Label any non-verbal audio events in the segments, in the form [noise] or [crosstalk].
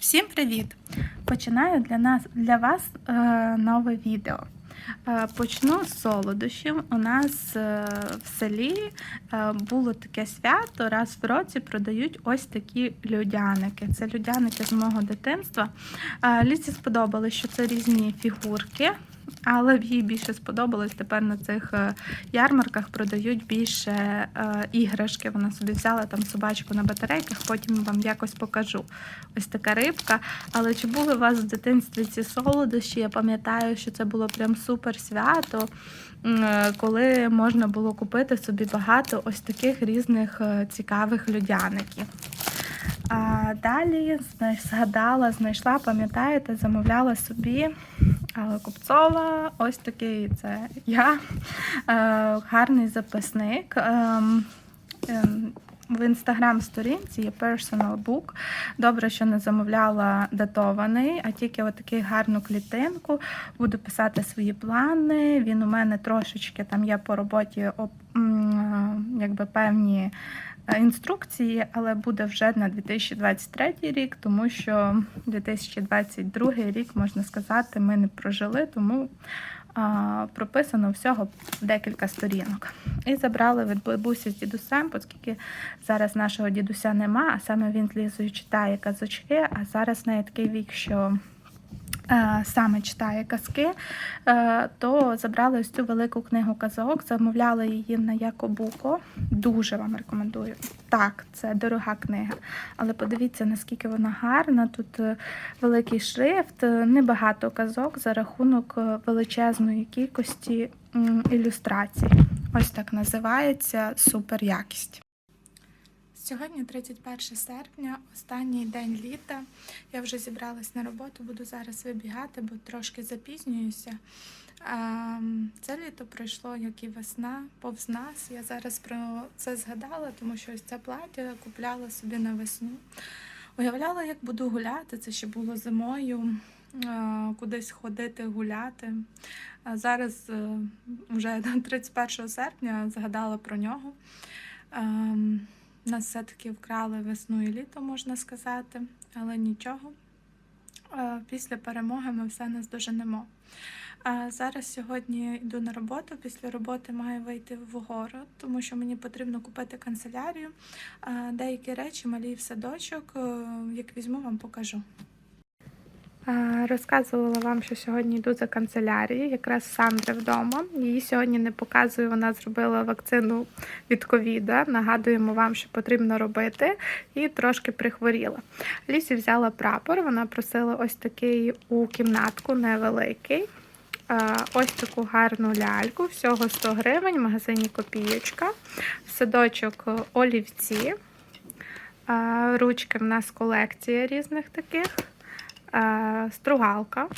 Всім привіт! Починаю для нас для вас е, нове відео. Е, почну з солодощів. У нас е, в селі е, було таке свято. Раз в році продають ось такі людяники. Це людяники з мого дитинства. Е, Лісі сподобалось, що це різні фігурки. Але їй більше сподобалось. Тепер на цих е, ярмарках продають більше е, іграшки. Вона собі взяла там собачку на батарейках, потім вам якось покажу. Ось така рибка. Але чи були у вас в дитинстві ці солодощі? Я пам'ятаю, що це було прям супер свято, е, коли можна було купити собі багато ось таких різних цікавих людяників. А далі згадала, знайшла, пам'ятаєте, замовляла собі Купцова, ось такий це я, е, гарний записник. Ем, ем, В інстаграм-сторінці є personal book. Добре, що не замовляла датований, а тільки отакий гарну клітинку. Буду писати свої плани. Він у мене трошечки там є по роботі якби певні е, інструкції, але буде вже на 2023 рік, тому що 2022 рік, можна сказати, ми не прожили, тому а, прописано всього декілька сторінок. І забрали від бабусі з дідусем, оскільки зараз нашого дідуся нема, а саме він з читає казочки, а зараз в неї такий вік, що саме читає казки, е, то забрали ось цю велику книгу казок, замовляли її на Якобуко. Дуже вам рекомендую. Так, це дорога книга. Але подивіться, наскільки вона гарна. Тут е, великий шрифт, е, небагато казок за рахунок е, величезної кількості ілюстрацій. Ось так називається супер якість. Сьогодні 31 серпня, останній день літа. Я вже зібралась на роботу, буду зараз вибігати, бо трошки запізнююся. Ем, Це літо пройшло, як і весна, повз нас. Я зараз про це згадала, тому що ось це плаття я купляла собі на весну. Уявляла, як буду гуляти. Це ще було зимою, е, кудись ходити, гуляти. Зараз е, вже [laughs] 31 серпня згадала про нього. Нас все-таки вкрали весну і літо, можна сказати, але нічого. Е, Після перемоги ми все нас доженемо. зараз сьогодні йду на роботу. Після роботи маю вийти в город, тому що мені потрібно купити канцелярію. Деякі речі малі в садочок. е, Як візьму, вам покажу. Розказувала вам, що сьогодні йду за канцелярією, якраз Сандри вдома. Її сьогодні не показую. Вона зробила вакцину від ковіда. Нагадуємо вам, що потрібно робити, і трошки прихворіла. Лісі взяла прапор. Вона просила ось такий у кімнатку невеликий. Ось таку гарну ляльку, всього 100 гривень, в магазині Копієчка, садочок олівці. Ручки в нас колекція різних таких. Е, Стругалка.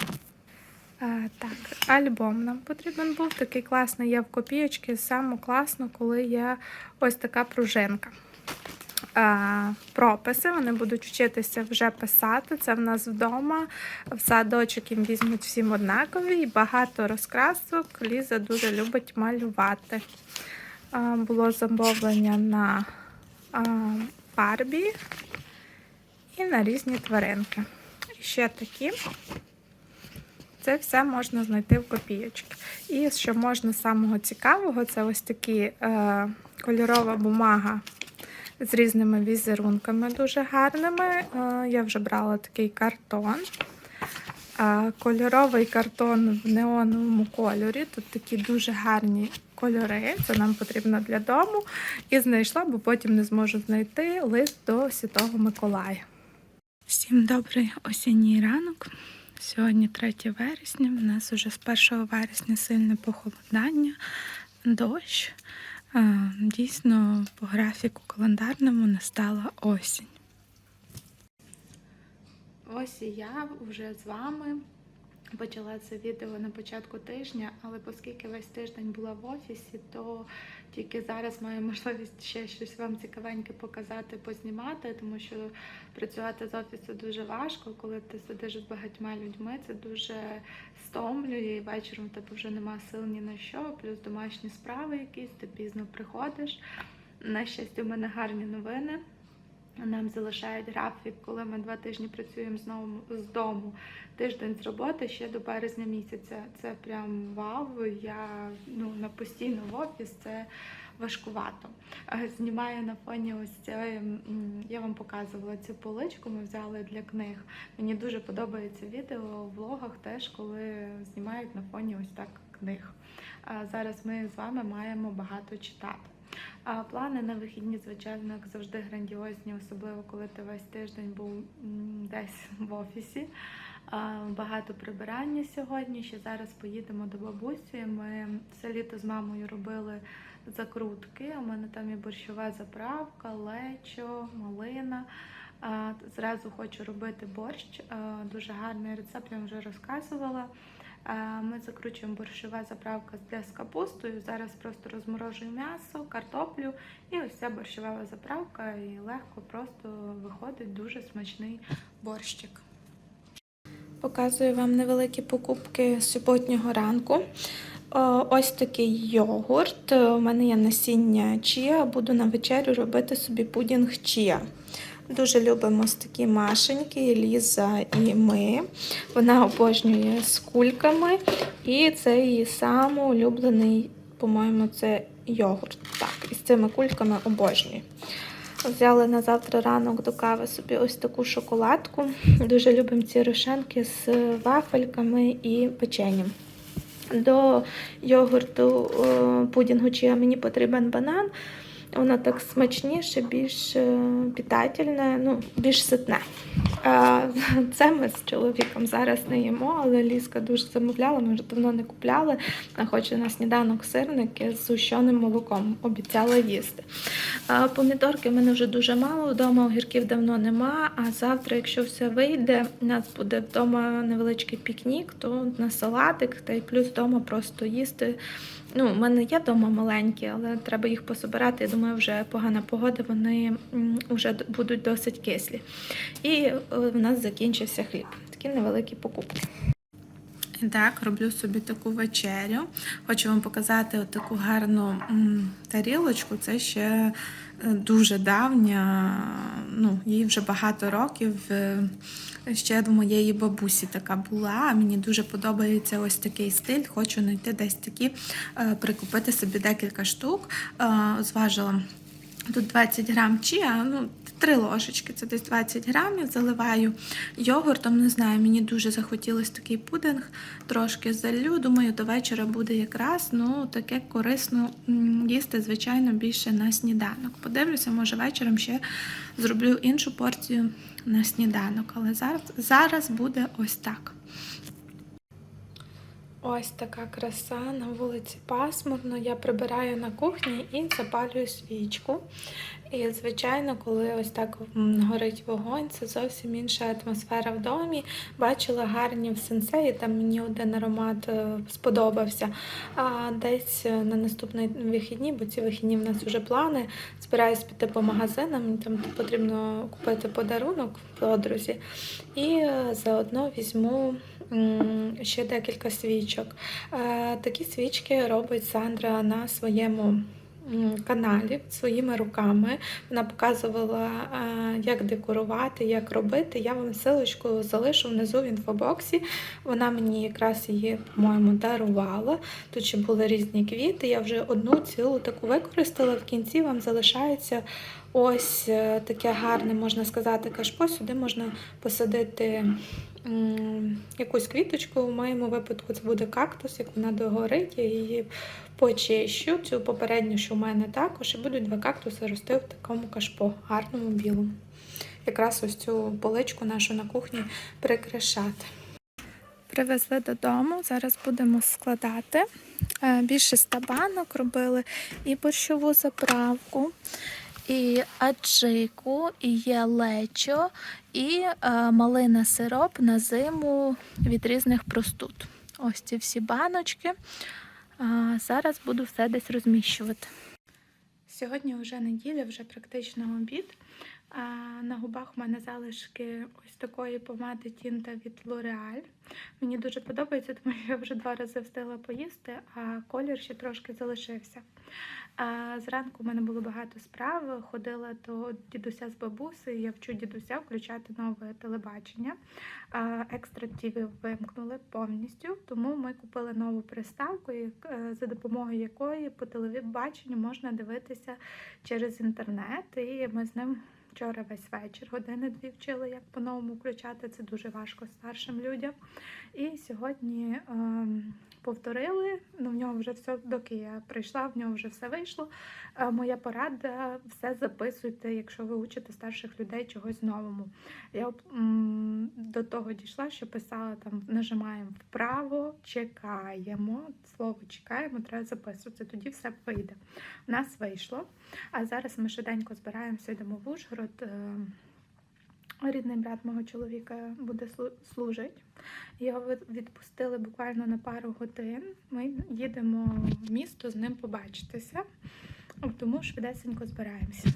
Е, Так, альбом нам потрібен був. Такий класний є в копійочці. Саме класно, коли є ось така пружинка. Е, Прописи вони будуть вчитися вже писати. Це в нас вдома. В садочок їм візьмуть всім однакові. І багато розкрасок. Ліза дуже любить малювати. Було замовлення на фарбі і на різні тваринки. Ще такі. Це все можна знайти в копійочки. І що можна самого цікавого, це ось такі е, кольорова бумага з різними візерунками дуже гарними. Е, я вже брала такий картон. Е, кольоровий картон в неоновому кольорі. Тут такі дуже гарні кольори. Це нам потрібно для дому. І знайшла, бо потім не зможу знайти лист до Святого Миколая. Всім добрий осінній ранок. Сьогодні 3 вересня. У нас вже з 1 вересня сильне похолодання, дощ. Дійсно, по графіку календарному настала осінь. Ось і я вже з вами. Почала це відео на початку тижня, але оскільки весь тиждень була в офісі, то тільки зараз маю можливість ще щось вам цікавеньке показати, познімати, тому що працювати з офісу дуже важко, коли ти сидиш з багатьма людьми, це дуже стомлює, і вечором в тебе вже нема сил ні на що, плюс домашні справи якісь, ти пізно приходиш. На щастя, у мене гарні новини. Нам залишають графік, коли ми два тижні працюємо знову з дому, тиждень з роботи ще до березня місяця. Це прям вау. Я ну на постійно в офіс це важкувато. Е, Знімаю на фоні ось цієї, я вам показувала цю поличку. Ми взяли для книг. Мені дуже подобається відео в влогах, теж коли знімають на фоні ось так книг. Зараз ми з вами маємо багато читати. А плани на вихідні, звичайно, як завжди грандіозні, особливо коли ти весь тиждень був десь в офісі. Багато прибирання сьогодні. Ще зараз поїдемо до бабусі. Ми все літо з мамою робили закрутки. У мене там і борщова заправка, лечо, малина. Зразу хочу робити борщ. Дуже гарний рецепт, я вже розказувала. Ми закручуємо борщова заправка з капустою. Зараз просто розморожую м'ясо, картоплю і ось ця борщова заправка. І легко просто виходить дуже смачний борщик. Показую вам невеликі покупки з суботнього ранку. Ось такий йогурт. У мене є насіння чія. Буду на вечерю робити собі пудінг чія. Дуже любимо ось такі машеньки, Ліза і ми. Вона обожнює з кульками. І це її самий улюблений, по-моєму, це йогурт. Так, і з цими кульками обожнює. Взяли на завтра ранок до кави собі ось таку шоколадку. Дуже любимо ці рошенки з вафельками і печенням. До йогурту е, пудінгу чия мені потрібен банан. Воно так смачніше, більш е, питательне, ну, більш ситне. [laughs] Це ми з чоловіком зараз не їмо, але Ліска дуже замовляла, ми вже давно не купляли. Хоче на сніданок сирники з сущеним молоком. Обіцяла їсти. Помідорки в мене вже дуже мало, вдома огірків давно нема. А завтра, якщо все вийде, у нас буде вдома невеличкий пікнік, то на салатик, та й плюс вдома просто їсти. Ну, в мене є вдома маленькі, але треба їх пособирати. Я думаю, вже погана погода, вони вже будуть досить кислі. І е, в нас закінчився хліб. Такі невеликі покупки. І так, роблю собі таку вечерю. Хочу вам показати таку гарну тарілочку. Це ще е, дуже давня, ну, їй вже багато років. е, Ще до моєї бабусі така була. Мені дуже подобається ось такий стиль. Хочу знайти десь такі, е, прикупити собі декілька штук. Зважила тут 20 грам чія, ну, три ложечки, це десь 20 грамів. Заливаю йогуртом. Не знаю, мені дуже захотілося такий пудинг. Трошки залю. Думаю, до вечора буде якраз ну, таке корисно їсти, звичайно, більше на сніданок. Подивлюся, може вечором ще зроблю іншу порцію на сніданок. Але зараз, зараз буде ось так. Ось така краса на вулиці пасмурно. Я прибираю на кухні і запалюю свічку. І, звичайно, коли ось так горить вогонь, це зовсім інша атмосфера в домі. Бачила гарні в сенсеї, там мені один аромат е, сподобався. А десь е, на наступний вихідні, бо ці вихідні в нас вже плани. Збираюсь піти по магазинам, там потрібно купити подарунок подрузі. І е, заодно візьму ще декілька свічок. Такі свічки робить Сандра на своєму каналі своїми руками. Вона показувала, е, як декорувати, як робити. Я вам силочку залишу внизу в інфобоксі. Вона мені якраз її, по-моєму, дарувала. Тут ще були різні квіти. Я вже одну цілу таку використала. В кінці вам залишається ось е, таке гарне, можна сказати, кашпо. Сюди можна посадити якусь квіточку. В моєму випадку це буде кактус, як вона догорить, я її почищу. Цю попередню, що в мене також, і будуть два кактуси рости в такому кашпо, гарному білому. Якраз ось цю поличку нашу на кухні прикрашати. Привезли додому, зараз будемо складати. Е, Більше ста банок робили і борщову заправку, і аджику, і є лечо, і е, малина сироп на зиму від різних простуд. Ось ці всі баночки. Зараз буду все десь розміщувати. Сьогодні вже неділя, вже практично обід. А на губах в мене залишки ось такої помади Тінта від L'Oreal. Мені дуже подобається, тому що я вже два рази встигла поїсти, а колір ще трошки залишився. А зранку в мене було багато справ. Ходила до дідуся з бабусею. Я вчу дідуся включати нове телебачення. А, Екстра ТІВІ вимкнули повністю, тому ми купили нову приставку, е, за допомогою якої по телебаченню можна дивитися через інтернет. І ми з ним вчора весь вечір години дві вчили, як по-новому включати. Це дуже важко старшим людям. І сьогодні ем, повторили. Ну, в нього вже все, доки я прийшла, в нього вже все вийшло. Е, моя порада все записуйте, якщо ви учите старших людей чогось новому. Я до того дійшла, що писала там нажимаємо вправо, чекаємо. Слово чекаємо, треба записувати. Тоді все вийде. У нас вийшло. А зараз ми швиденько збираємося, йдемо в Ужгород. Рідний брат мого чоловіка буде слу- служить. Його відпустили буквально на пару годин. Ми їдемо в місто з ним побачитися, тому швидесенько збираємося.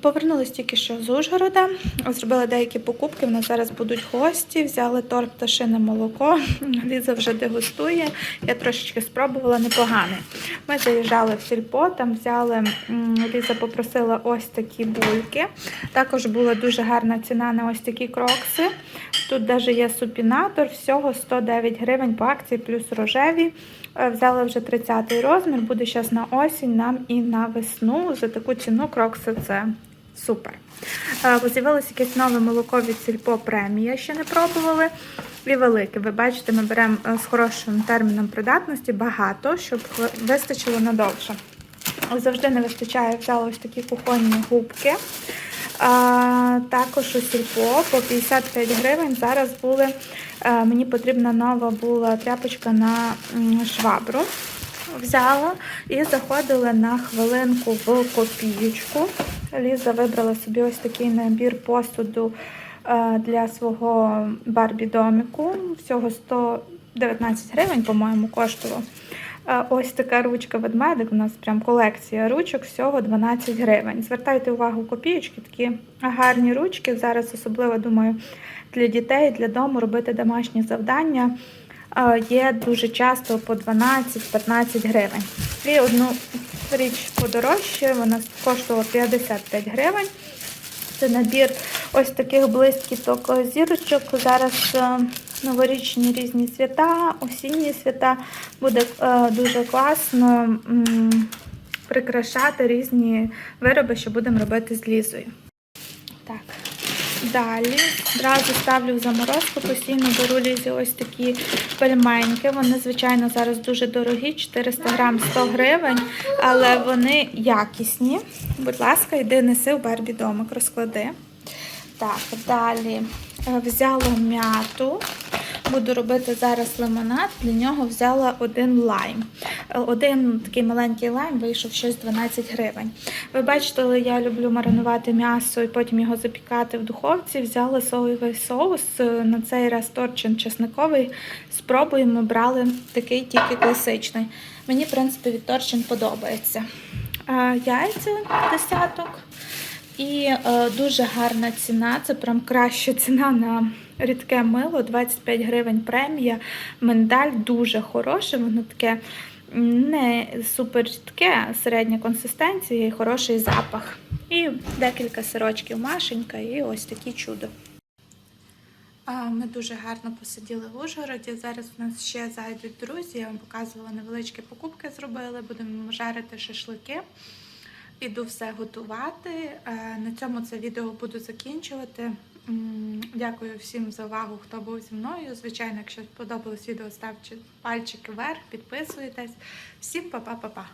Повернулись тільки що з Ужгорода, зробили деякі покупки. В нас зараз будуть гості, взяли торт пташине молоко. [laughs] Ліза вже дегустує. Я трошечки спробувала непогане. Ми заїжджали в сільпо, там взяли, Ліза попросила ось такі бульки. Також була дуже гарна ціна на ось такі крокси. Тут навіть є супінатор, всього 109 гривень по акції, плюс рожеві. Е, Взяла вже 30-й розмір, буде зараз на осінь нам і на весну. За таку ціну крокси це супер. Е, З'явилось якесь нове молоко від Сільпо премія, ще не пробували. І велике. Ви бачите, ми беремо е, з хорошим терміном придатності багато, щоб вистачило надовше. Завжди не вистачає, взяла ось такі кухонні губки. А, також у сільпо по 55 гривень. Зараз були, е, мені потрібна нова була тряпочка на швабру. Взяла і заходила на хвилинку в копієчку. Ліза вибрала собі ось такий набір посуду е, для свого барбі-доміку. Всього 119 гривень, по-моєму, коштував. Ось така ручка ведмедик. У нас прям колекція ручок, всього 12 гривень. Звертайте увагу, копієчки, такі гарні ручки. Зараз особливо думаю для дітей, для дому робити домашні завдання. Є дуже часто по 12-15 гривень. І одну річ подорожче, вона коштувала 55 гривень. Це набір ось таких блискіток зірочок. Зараз е, новорічні різні свята, осінні свята. Буде е, дуже класно прикрашати різні вироби, що будемо робити з лізою. Так. Далі одразу ставлю в заморозку, постійно беру лізі ось такі пельменьки. Вони, звичайно, зараз дуже дорогі, 400 грам 100 гривень, але вони якісні. Будь ласка, йди неси в Барбі домик, розклади. Так, далі е, взяла м'яту. Буду робити зараз лимонад. Для нього взяла один лайм. Один такий маленький лайм вийшов щось 12 гривень. Ви бачите, я люблю маринувати м'ясо і потім його запікати в духовці. Взяла соєвий соус. е, На цей раз торчин чесниковий. Спробуємо, брали такий тільки класичний. Мені, в принципі, від торчин подобається. Е, Яйця десяток. І е, дуже гарна ціна. Це прям краща ціна на рідке мило. 25 гривень премія. Миндаль дуже хороше, воно таке не супер рідке, середня консистенція і хороший запах. І декілька сирочків Машенька, і ось такі чудо. Ми дуже гарно посиділи в Ужгороді. Зараз у нас ще зайдуть друзі. Я вам показувала невеличкі покупки зробили. Будемо жарити шашлики. Іду все готувати. Е, На цьому це відео буду закінчувати. Дякую всім за увагу, хто був зі мною. Звичайно, якщо сподобалось відео, ставте пальчики вверх, підписуйтесь. Всім па-па-па-па!